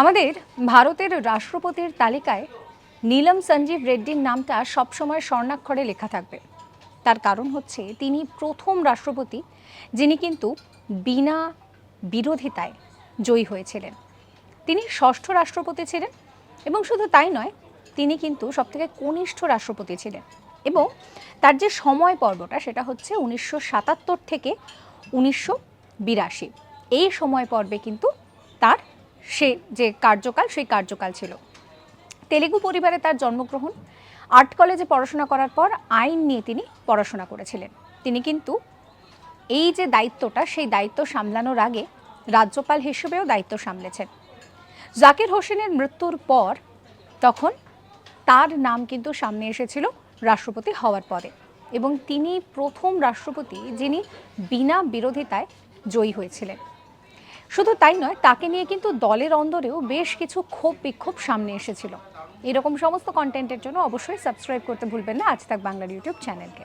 আমাদের ভারতের রাষ্ট্রপতির তালিকায় নীলম সঞ্জীব রেড্ডির নামটা সবসময় স্বর্ণাক্ষরে লেখা থাকবে। তার কারণ হচ্ছে তিনি প্রথম রাষ্ট্রপতি যিনি কিন্তু বিনা বিরোধিতায় জয়ী হয়েছিলেন। তিনি ষষ্ঠ রাষ্ট্রপতি ছিলেন এবং শুধু তাই নয়, তিনি কিন্তু সবথেকে কনিষ্ঠ রাষ্ট্রপতি ছিলেন এবং তার যে সময় পর্বটা সেটা হচ্ছে উনিশশো সাতাত্তর থেকে উনিশশো বিরাশি। এই সময় পর্বে কিন্তু তার সে যে কার্যকাল, সেই কার্যকাল ছিল। তেলেগু পরিবারে তার জন্মগ্রহণ। আর্ট কলেজে পড়াশোনা করার পর আইন নিয়ে তিনি পড়াশোনা করেছিলেন। তিনি কিন্তু এই যে দায়িত্বটা, সেই দায়িত্ব সামলানোর আগে রাজ্যপাল হিসেবেও দায়িত্ব সামলেছেন। জাকির হোসেনের মৃত্যুর পর তখন তার নাম কিন্তু সামনে এসেছিল রাষ্ট্রপতি হওয়ার পরে এবং তিনি প্রথম রাষ্ট্রপতি যিনি বিনা বিরোধিতায় জয়ী হয়েছিলেন। শুধু তাই নয়, তাকে নিয়ে কিন্তু দলের অন্দরেও বেশ কিছু ক্ষোভ বিক্ষোভ সামনে এসেছিল। এরকম সমস্ত কন্টেন্টের জন্য অবশ্যই সাবস্ক্রাইব করতে ভুলবেন না। আজ তাক বাংলার ইউটিউব চ্যানেলকে